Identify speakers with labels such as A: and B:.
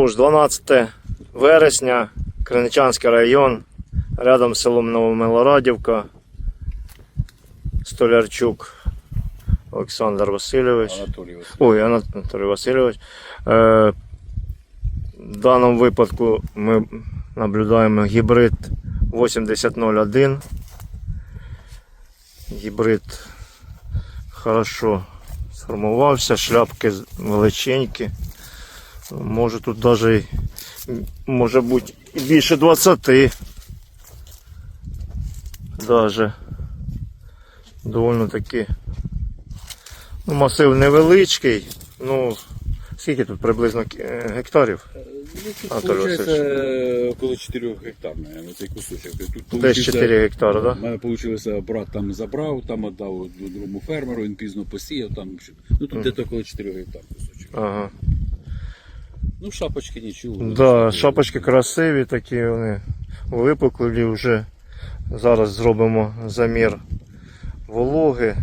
A: Уж 12 вересня, Криничанський район, рядом з селом Новомилорадівка, Столярчук Олександр Васильович.
B: Анатолій Васильович.
A: Ой, Анатолій Васильович. Е, в даному випадку ми наблюдаємо гібрид 8001. Гібрид хорошо сформувався, шляпки величенькі. Може тут навіть може бути більше 20. Даже. Довольно таки. Ну, масив невеличкий. Ну, скільки тут приблизно е, гектарів?
B: Ну, тут виходить около 4 гектар, наверное, цей кусочок. Тут
A: Десь
B: получився-
A: 4 гектари,
B: У мене вийшло, брат там забрав, там віддав другому фермеру, він пізно посіяв, там, ну тут десь около 4 гектар кусочок.
A: Ага.
B: Ну, шапочки нічого.
A: Да, шапочки красиві такі, вони випуклі вже. Зараз зробимо замір вологи.